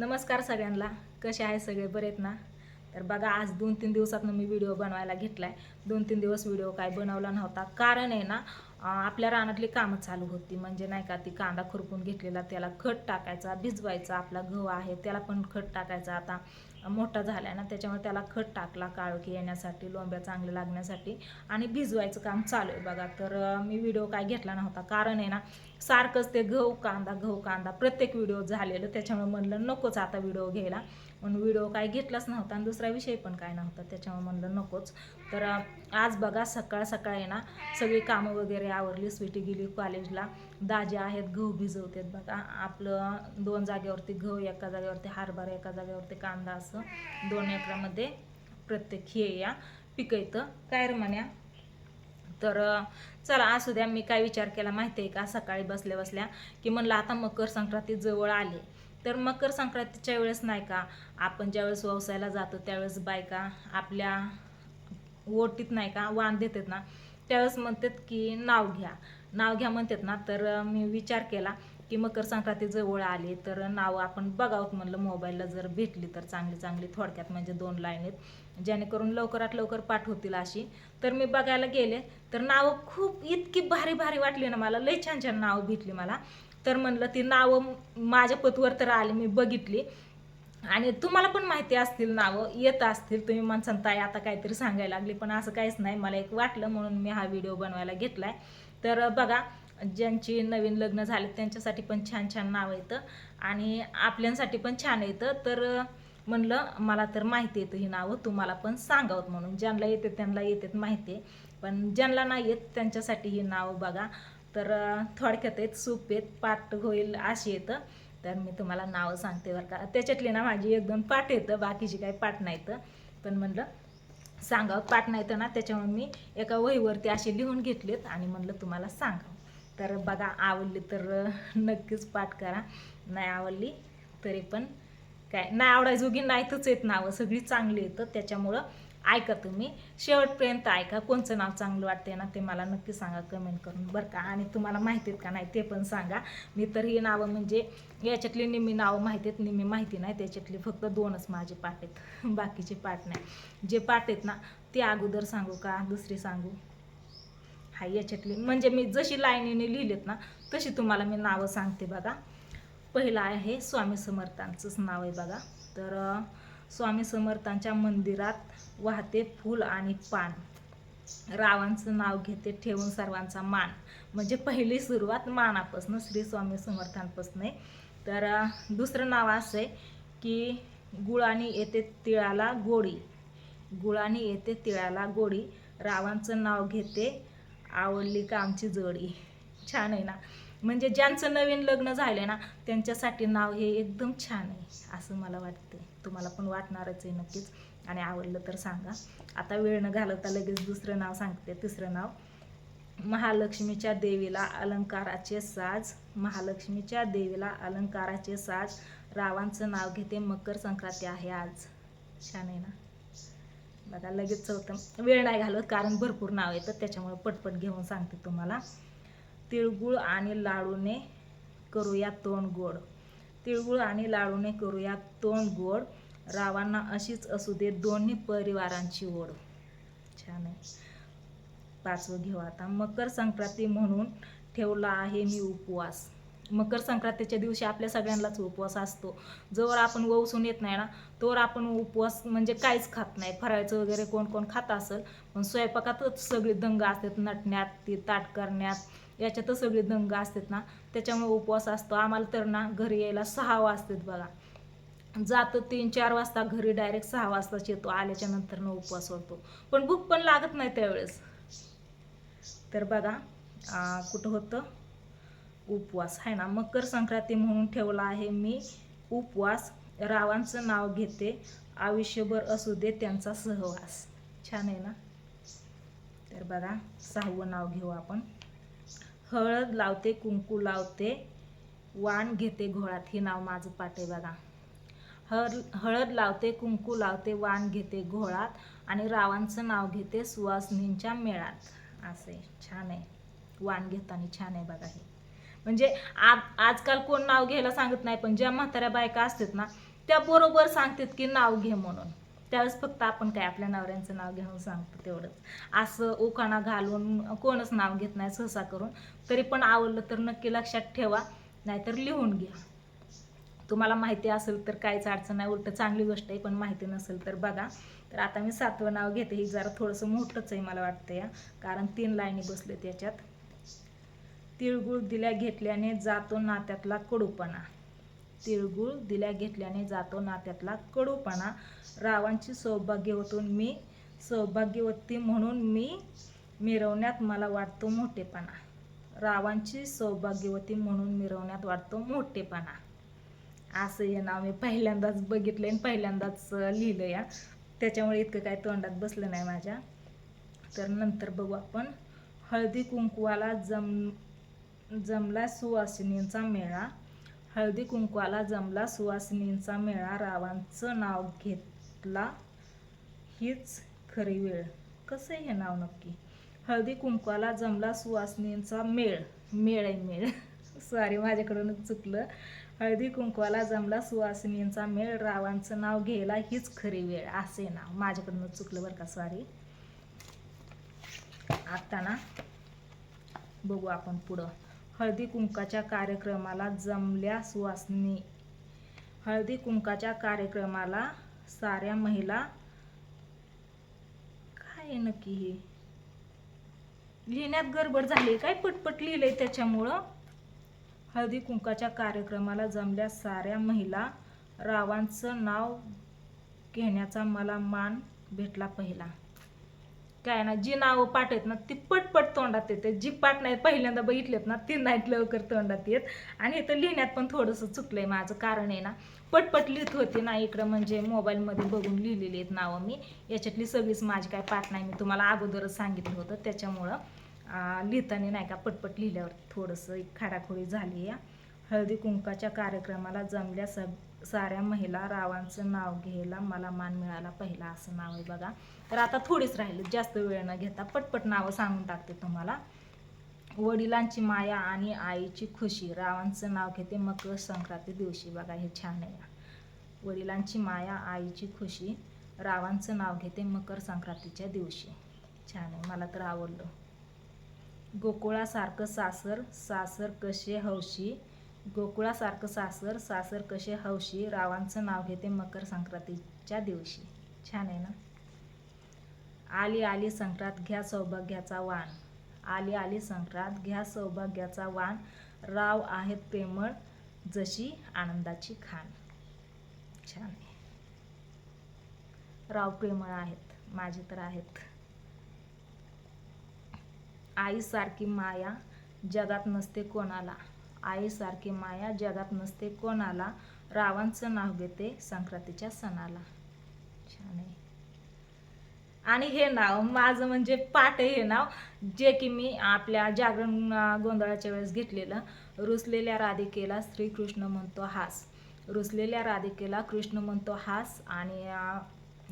नमस्कार सगळ्यांना. कसे आहे सगळे? बरेत आहेत ना? तर बघा आज दोन तीन दिवसातनं मी व्हिडिओ बनवायला घेतला आहे दोन तीन दिवस व्हिडिओ काय बनवला नव्हता. कारण आहे ना आपल्या रानातली कामं चालू होती. म्हणजे नाही का ती कांदा खुरपून घेतलेला त्याला खत टाकायचा भिजवायचा आपला गहू आहे त्याला पण खत टाकायचा. आता मोठा झाला आहे ना त्याच्यामुळे त्याला खत टाकला काळोखी येण्यासाठी लोंब्या चांगल्या लागण्यासाठी आणि भिजवायचं काम चालू आहे बघा. तर मी व्हिडिओ काय घेतला नव्हता. कारण आहे ना सारखंच ते गहू कांदा गहू कांदा प्रत्येक व्हिडिओ झालेलं त्याच्यामुळे म्हणलं नकोच आता व्हिडिओ घ्यायला. म्हणून व्हिडिओ काय घेतलाच नव्हता आणि दुसरा विषय पण काय नव्हता त्याच्यामुळे म्हणलं नकोच. तर आज बघा सकाळ सकाळ आहे ना सगळी कामं वगैरे आवरली स्वीटी गेली कॉलेजला दाजे आहेत गहू भिजवतात. बघा आपलं दोन जागेवरती गहू एका जागेवरती हरभरा एका जागेवरती कांदा असं. दोन एकरामध्ये प्रत्येक हे या पिकवतं काय रे म्हण्या? तर चला असू द्या मी काय विचार केला माहिती आहे का? सकाळी बसल्या बसल्या की म्हणलं आता मकर संक्रांती जवळ आली. तर मकर संक्रांतीच्या वेळेस नाही का? आपण ज्यावेळेस व्यवसायाला जातो त्यावेळेस बायका आपल्या ओटीत नाही का? वाण देतात ना. त्यावेळेस म्हणतात की नाव घ्या. नाव घ्या म्हणतात ना तर मी विचार केला की मकर संक्रांती जवळ आली तर नाव आपण बघावं म्हणलं मोबाईलला जर भेटली तर चांगली चांगली थोडक्यात म्हणजे दोन लाईनीत जेणेकरून लवकरात लवकर पाठवतील अशी. तर मी बघायला गेले तर नावं खूप इतकी भारी भारी वाटली ना मला लई छान छान नावं भेटली मला. तर म्हणलं ती नावं माझ्या पतवर तर आली मी बघितली. आणि तुम्हाला पण माहिती असतील नावं येत असतील तुम्ही म्हणसान ताई आता काहीतरी सांगायला लागली. पण असं काहीच नाही. मला एक वाटलं म्हणून मी हा व्हिडिओ बनवायला घेतलाय. तर बघा ज्यांची नवीन लग्न झाले त्यांच्यासाठी पण छान छान नाव येतं आणि आपल्यांसाठी पण छान येतं. तर म्हणलं मला तर माहिती येतं ही नावं तुम्हाला पण सांगावत म्हणून. ज्यांना येते त्यांना येतात माहिती आहे. पण ज्यांना नाही येत त्यांच्यासाठी ही नावं बघा. तर थोडक्यात आहेत सूप आहेत पाठ होईल अशी येतं. तर मी तुम्हाला नावं सांगते बरं का. त्याच्यातली ना माझी एक दोन पाठ येतं बाकीची काही पाठ नाही तर पण म्हणलं सांगावं पाठ नाही तर ना त्याच्यामुळे मी एका वहीवरती असे लिहून घेतलेत आणि म्हणलं तुम्हाला सांगावं. तर बघा आवडली तर नक्कीच पाठ करा. नाही आवडली तरी पण काय. नाही आवडायजोगी नाहीतच येत नावं. सगळी चांगली येतं त्याच्यामुळं ऐका तुम्ही. शेवटपर्यंत ऐका कोणचं नाव चांगलं वाटते ना ते मला नक्की सांगा कमेंट करून. बरं का? आणि तुम्हाला माहिती आहेत का नाही ते पण सांगा. मी तर ही नावं म्हणजे याच्यातली निम्मी नावं माहिती आहेत निम्मी माहिती नाही. त्याच्यातली फक्त दोनच माझे पाठ आहेत. बाकीचे पाठ नाही. जे पाठ आहेत ना ते अगोदर सांगू का? दुसरी सांगू? हा याच्यातली. म्हणजे मी जशी लाईनीने लिहिलेत ना तशी तुम्हाला मी नावं सांगते बघा. पहिलं आहे स्वामी समर्थांचंच नाव आहे बघा. तर स्वामी समर्थांच्या मंदिरात वाहते फूल आणि पान. रावांचं नाव घेते ठेवून सर्वांचा मान. म्हणजे पहिली सुरुवात मानापासून श्री स्वामी समर्थांपासून. तर दुसरं नाव असं आहे की गुळाने येते तिळाला गोडी. गुळाने येते तिळाला गोडी. रावांचं नाव घेते आवडली का आमची जोडी. छान आहे ना? म्हणजे ज्यांचं नवीन लग्न झालं ना त्यांच्यासाठी नाव हे एकदम छान आहे असं मला वाटते तुम्हाला पण वाटणारच आहे नक्कीच. आणि आवडलं तर सांगा. आता वेळ न घालवता लगेच दुसरं नाव सांगते तिसरं नाव. महालक्ष्मीच्या देवीला अलंकाराचे साज. महालक्ष्मीच्या देवीला अलंकाराचे साज. रावांचं नाव घेते मकर संक्रांती आहे आज. छान आहे ना? बघा लगेच चौथं. वेळ नाही घालत कारण भरपूर नाव येतं त्याच्यामुळे पटपट घेऊन सांगते तुम्हाला. तिळगुळ आणि लाडूने करूया तोंड गोड. तिळगुळ आणि लाडूने करूया तोंड गोड. रावांना अशीच असू दे दोन्ही परिवारांची ओढ. छान आहे. पाचवं घेऊ आता. मकर संक्रांती म्हणून ठेवला आहे मी उपवास. मकर संक्रांतीच्या दिवशी आपल्या सगळ्यांनाच उपवास असतो. जोवर आपण वसून येत नाही ना तोवर आपण उपवास म्हणजे काहीच खात नाही. फराळचं वगैरे कोण कोण खात असेल पण स्वयंपाकातच सगळी दंग असतात. नटण्यात ती ताट करण्यात याच्यातच सगळे दंग असतात ना त्याच्यामुळे उपवास असतो. आम्हाला तर ना घरी यायला सहा वाजतात बघा. जातो तीन चार वाजता घरी डायरेक्ट सहा वाजताच येतो. आल्याच्यानंतर उपवास होतो. पण भूक पण लागत नाही त्यावेळेस. तर बघा कुठं होतं? उपवास. आहे ना? मकर संक्रांती म्हणून ठेवला आहे मी. उपवास. रावांचं नाव घेते. आयुष्यभर असू दे त्यांचा सहवास. छान आहे ना? तर बघा सहावं नाव घेऊ आपण. हळद लावते कुंकू लावते वाण घेते घोळात. हे नाव माझं पाठ आहे बघा. हळ हळद लावते कुंकू लावते वाण घेते घोळात आणि रावांचं नाव घेते सुवासनींच्या मेळात. असे छान आहे. वाण घेताना छान आहे बघा हे. म्हणजे आज आजकाल कोण नाव घ्यायला सांगत नाही पण ज्या म्हाताऱ्या बायका असतात ना त्या बरोबर सांगतात की नाव घे म्हणून. त्यावेळेस फक्त आपण काय आपल्या नवऱ्यांचं नाव घेऊन सांगतो तेवढंच. असं ओकाणा घालून कोणच नाव घेत नाही सहसा करून. तरी पण आवडलं तर नक्की लक्षात ठेवा नाहीतर लिहून घ्या. तुम्हाला माहिती असेल तर काहीच अडचण नाही उलट चांगली गोष्ट आहे पण माहिती नसेल तर बघा. तर आता मी सातवं नाव घेते ही जरा थोडंसं मोठंच आहे मला वाटतं या. कारण तीन लाईनी बसले त्याच्यात तिळगुळ दिल्या घेतल्याने जातो नात्यातला कडूपणा. तिळगुळ दिल्या घेतल्याने जातो नात्यातला कडूपणा. रावांची सौभाग्यवतून मी सौभाग्यवती म्हणून मी मिरवण्यात मला वाटतो मोठेपणा. रावांची सौभाग्यवती म्हणून मिरवण्यात वाटतो मोठेपणा. असं हे नाव मी पहिल्यांदाच बघितलं आणि पहिल्यांदाच लिहिलं या त्याच्यामुळे इतकं काय तोंडात बसलं नाही माझ्या. तर नंतर बघू आपण. हळदी कुंकवाला जम जमला सुवासिनींचा मेळा. हळदी कुंकवाला जमला सुवासिनींचा मेळा रावांचं नाव घेतला हीच खरी वेळ. कसं आहे हे नाव नक्की? हळदी कुंकवाला जमला सुवासिनींचा मेळ. मेळ आहे मेळ. सॉरी माझ्याकडूनच चुकलं. हळदी कुंकवाला जमला सुवासिनींचा मेळ रावांचं नाव घ्यायला हीच खरी वेळ. असे नाव. माझ्याकडून चुकलं बरं का? सॉरी आता ना बघू आपण पुढं. हळदी कुंकाच्या कार्यक्रमाला जमल्या सुवासनी हळदी कुंकाच्या कार्यक्रमाला साऱ्या महिला काय नक्की हे? लिहिण्यात गडबड झाली काय? पटपट लिहिलंय त्याच्यामुळं. हळदी कुंकाच्या कार्यक्रमाला जमल्या साऱ्या महिला रावांचं नाव घेण्याचा मला मान भेटला पहिला. काय ना जी नावं पाठ आहेत ना ती पटपट तोंडात येते. जी पाठ नाही पहिल्यांदा बघितलेत ना ती नाहीत लवकर तोंडात येत. आणि इथं लिहिण्यात पण थोडंसं चुकलंय माझं कारण आहे ना पटपट लिहित होती ना इकडं म्हणजे मोबाईलमध्ये बघून लिहिलेली आहेत नावं मी. याच्यातली सगळीच माझी काय पाठ नाही मी तुम्हाला अगोदरच सांगितलं होतं. त्याच्यामुळं लिहिताना नाही का पटपट लिहिल्यावर थोडंसं एक खाडाखोडी झाली या हळदी कुंकाच्या कार्यक्रमाला जमल्या सग साऱ्या महिला रावांचं नाव घ्यायला मला मान मिळाला पहिला असं नाव आहे बघा. तर आता थोडीच राहिली जास्त वेळ न घेता पटपट नावं सांगून टाकते तुम्हाला. वडिलांची माया आणि आईची खुशी रावांचं नाव घेते मकर संक्रांती दिवशी. बघा हे छान आहे. वडिलांची माया आईची खुशी रावांचं नाव घेते मकर संक्रांतीच्या दिवशी. छान आहे मला तर आवडलं. गोकुळासारखं सासर सासर कसे हौशी गोकुळासारखं सासर सासर कसे हौशी रावांचं नाव घेते मकर संक्रांतीच्या दिवशी. छान आहे ना? आली आली संक्रांत घ्या सौभाग्याचा वाण. आली आली संक्रांत घ्या सौभाग्याचा वाण. राव आहेत प्रेमळ जशी आनंदाची खाण छान आहे. राव प्रेमळ आहेत माझे तर आहेत. आईसारखी माया जगात नसते कोणाला. आईसारखी माया जगात नसते कोणाला? रावांचं नाव घेते संक्रांतीच्या सणाला. छान आहे. आणि हे नाव माझं म्हणजे पाठ आहे हे नाव जे की मी आपल्या जागरण गोंधळाच्या वेळेस घेतलेलं. रुसलेल्या राधिकेला श्रीकृष्ण म्हणतो हास. रुसलेल्या राधिकेला कृष्ण म्हणतो हास आणि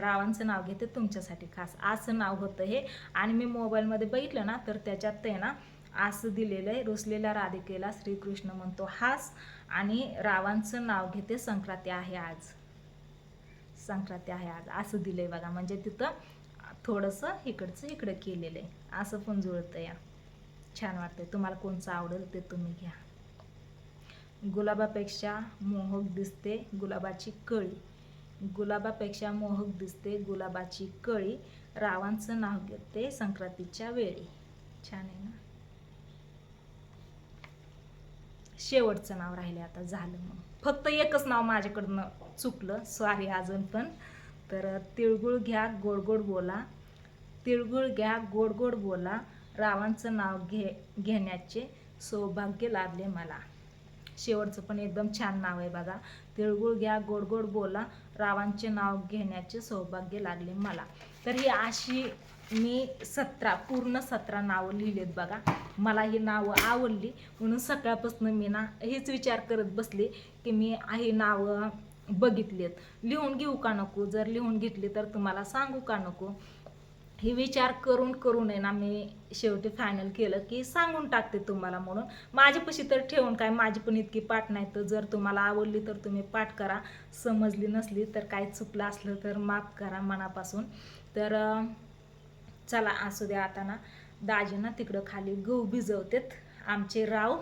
रावांचं नाव घेते तुमच्यासाठी खास. असं नाव होतं हे. आणि मी मोबाईलमध्ये बघितलं ना तर त्याच्यात ते ना असं दिलेलं आहे रुसलेल्या राधिकेला श्रीकृष्ण म्हणतो हास आणि रावांचं नाव घेते संक्रांती आहे आज. संक्रांती आहे आज. असं दिलंय बघा. म्हणजे तिथं थोडंसं इकडचं इकडं केलेलं आहे असं पण जुळतं या छान वाटतंय. तुम्हाला कोणचं आवडेल ते तुम्ही घ्या. गुलाबापेक्षा मोहक दिसते गुलाबाची कळी. गुलाबापेक्षा मोहक दिसते गुलाबाची कळी. रावांचं नाव घेते संक्रांतीच्या वेळी. छान आहे ना? शेवटचं नाव राहिले आता झालं मग फक्त एकच नाव माझ्याकडनं चुकलं सॉरी अजून पण. तर तिळगुळ घ्या गोड गोड बोला. तिळगुळ घ्या गोड गोड बोला. रावांचं नाव घे घेण्याचे सौभाग्य लाभले मला. शेवटचं पण एकदम छान नाव आहे बघा. तिळगुळ घ्या गोड गोड बोला. रावांचे नाव घेण्याचे सौभाग्य लागले मला. तर ही अशी मी सतरा पूर्ण सतरा नावं लिहिलेत बघा. मला ही नावं आवडली. म्हणून सकाळपासून मी ना हेच विचार करत बसले की मी ही नावं बघितलेत. लिहून घेऊ का नको? जर लिहून घेतली तर तुम्हाला सांगू का नको? हे विचार करून करून आहे ना मी शेवटी फायनल केलं की सांगून टाकते तुम्हाला म्हणून. माझ्यापाशी तर ठेवून काय? माझी पण इतकी पाठ नाही. तर जर तुम्हाला आवडली तर तुम्ही पाठ करा. समजली नसली तर काय चुकलं असलं तर माफ करा मनापासून. तर चला असू द्या आता ना. दाजी ना तिकडं खाली गहू भिजवतेत. आमचे राव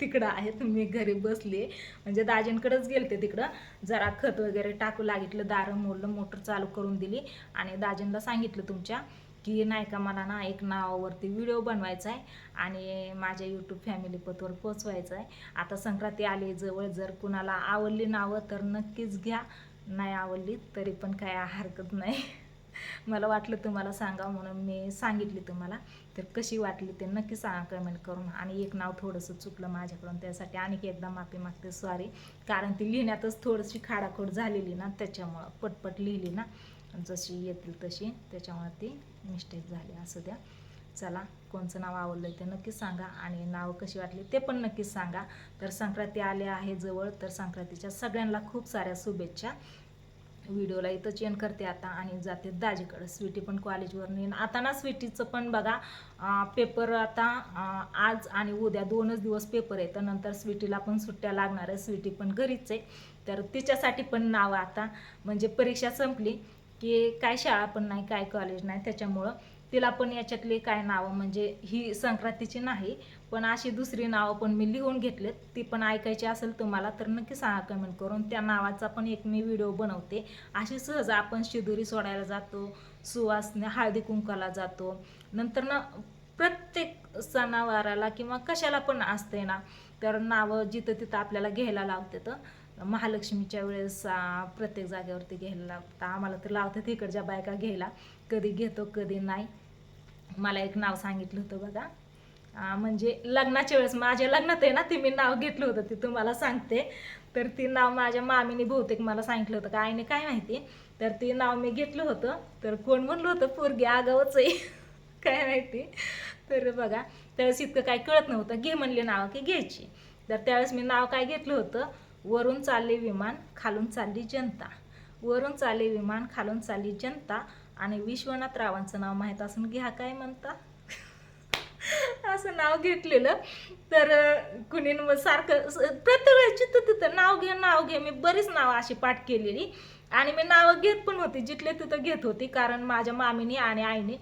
तिकडं आहेत. मी घरी बसले म्हणजे दाजींकडेच गेलते तिकडं. जरा खत वगैरे टाकू लागितलं दारं मोडलं मोटर चालू करून दिली. आणि दाजींना सांगितलं तुमच्या की नाही का मला ना एक नावावरती व्हिडिओ बनवायचा आहे आणि माझ्या यूट्यूब फॅमिली पतवर पोचवायचं आहे आता संक्रांती आली जवळ जर कुणाला आवडली नावं तर नक्कीच घ्या. नाही आवडली तरी पण काय हरकत नाही. मला वाटलं तुम्हाला सांगा म्हणून मी सांगितली तुम्हाला. तर कशी वाटली ते नक्की सांगा कमेंट करून आणि एक नाव थोडंसं चुकलं माझ्याकडून त्यासाठी आणखी एकदा माफी मागते. सॉरी कारण ती लिहिण्यातच थोडीशी खाडाखोड झालेली ना त्याच्यामुळं पटपट लिहिली ना. जशी येतील तशी. त्याच्यामुळं ती मिस्टेक झाली असू द्या. चला कोणचं नाव आवडलं ते नक्कीच सांगा आणि नाव कशी वाटली ते पण नक्कीच सांगा. तर संक्रांती आले आहे जवळ. तर संक्रांतीच्या सगळ्यांना खूप साऱ्या शुभेच्छा. व्हिडिओला इथं चेंज करते आता आणि जाते दाजीकडं. स्वीटी पण कॉलेजवर नेईन आता ना स्वीटीचं पण बघा पेपर आता आज आणि उद्या दोनच दिवस पेपर आहे तर नंतर स्वीटीला पण सुट्ट्या लागणार आहे स्वीटी पण घरीच आहे. तर तिच्यासाठी पण नाव आता म्हणजे परीक्षा संपली की काय शाळा पण नाही काय कॉलेज नाही. त्याच्यामुळं तिला पण याच्यातली काय नावं म्हणजे ही संक्रांतीची नाही पण अशी दुसरी नावं पण मी लिहून घेतलेत. ती पण ऐकायची असेल तुम्हाला तर नक्की सांगा कमेंट करून. त्या नावाचा पण एक मी व्हिडिओ बनवते. अशी सहज आपण शिदुरी सोडायला जातो सुवासने हळदी कुंकाला जातो. नंतर ना प्रत्येक सणावाराला किंवा कशाला पण असते ना तर नावं जिथं तिथं आपल्याला घ्यायला लावते तर महालक्ष्मीच्या वेळेस प्रत्येक जागेवरती घ्यायला लावतात आम्हाला तर लावतात इकडच्या बायका घ्यायला. कधी घेतो कधी नाही. मला एक नाव सांगितलं होतं बघा. म्हणजे लग्नाच्या वेळेस माझ्या लग्नात आहे ना ते मी नाव घेतलं होतं ते तुम्हाला सांगते. तर ती नाव माझ्या मामीने बहुतेक मला सांगितलं होतं. का आईने काय माहिती? तर ते नाव मी घेतलं होतं. तर कोण म्हणलं होतं? पोरगी आगावच आहे. काय माहिती? तर बघा त्यावेळेस इतकं काय कळत नव्हतं. घे म्हणले नाव की घ्यायची. तर त्यावेळेस मी नाव काय घेतलं होतं? वरून चालले विमान खालून चालली जनता. वरून चालले विमान खालून चालली जनता. आणि विश्वनाथ रावांचं नाव माहीत असून घ्या काय म्हणता? असं नाव घेतलेलं. तर कुणी मग सारखं प्रत्येक वेळेस चित्त तिथं नाव घे नाव घे मी बरीच नावं अशी पाठ केलेली. आणि मी नावं घेत पण होती जिथले तिथं घेत होती कारण माझ्या मामीने आणि आईने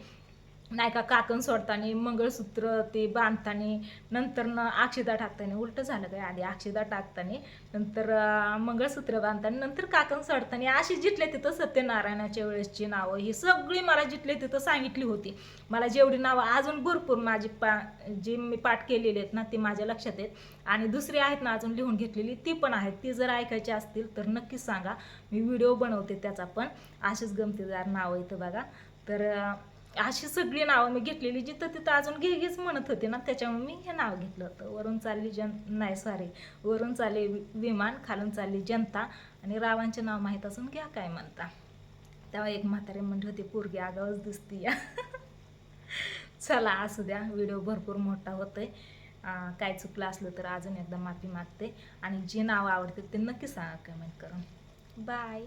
नाही का काकण सोडताना मंगळसूत्र ते बांधताना नंतर न अक्षदा टाकताना उलटं झालं काय आधी अक्षदा टाकताना नंतर मंगळसूत्र बांधताना नंतर काकण सोडताना अशी जिथले तिथं सत्यनारायणाच्या वेळेसची नावं ही सगळी मला जिथले तिथं सांगितली होती. मला जेवढी नावं अजून भरपूर माझी पा जी मी पाठ केलेली आहेत ना ती माझ्या लक्षात आहेत. आणि दुसरी आहेत ना अजून लिहून घेतलेली ती पण आहेत. ती जर ऐकायची असतील तर नक्कीच सांगा. मी व्हिडिओ बनवते त्याचा पण. अशीच गमतीदार नावं इथं बघा. तर अशी सगळी नावं मी घेतलेली जिथं तिथं अजून घे घेच म्हणत होते ना त्याच्यामुळे मी हे नाव घेतलं होतं. वरून चालली जन नाही सॉरी वरून चालले वि- विमान खालून चालली जनता. आणि रावांचे नाव माहीत असून घ्या काय म्हणता. तेव्हा एक म्हातारे म्हणली होती पोरगी आगावच दिसती या. चला असू द्या व्हिडिओ भरपूर मोठा होतोय. काय चुकलं असलं तर अजून एकदा माफी मागते. आणि जे नाव आवडते ते नक्की सांगा कमेंट करून. बाय